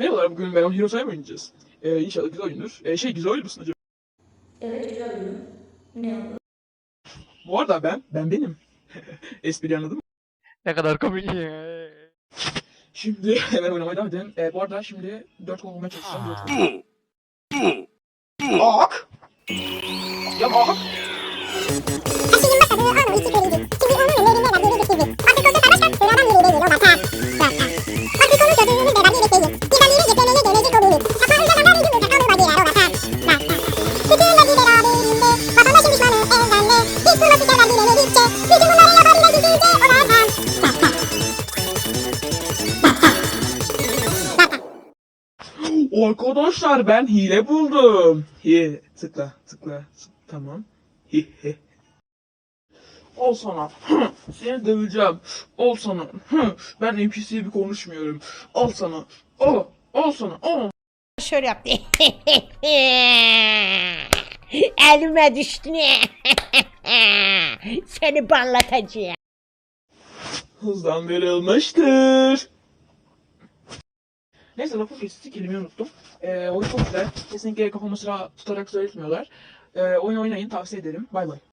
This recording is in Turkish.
Merhabalar bugün ben Hero Time oynayacağız. Ee, inşallah güzel oyundur. Ee, şey güzel oyun musun acaba? Evet güzel oyun. Ne oldu? Bu arada ben, ben benim. Espri anladın mı? Ne kadar komik. Şimdi hemen oynamaya devam edelim. Ee, bu arada şimdi 4 gol bulmaya çalışacağım. 4 gol. Ak! Ya ak! Arkadaşlar ben hile buldum. Hi tıkla tıkla. tık- Tamam. Hi hi. Ol sana. Seni döveceğim. Ol sana. Ben NPC gibi konuşmuyorum. Al sana. Al. Al sana. Al. Şöyle yaptı. Elime düştün. Seni ballatacağım. Hızlandırılmıştır. Neyse lafı kesiti kelimeyi unuttum. Ee, oyun çok güzel. Kesinlikle kafamı sıra tutarak söyletmiyorlar. Ee, oyun oynayın tavsiye ederim. Bay bay.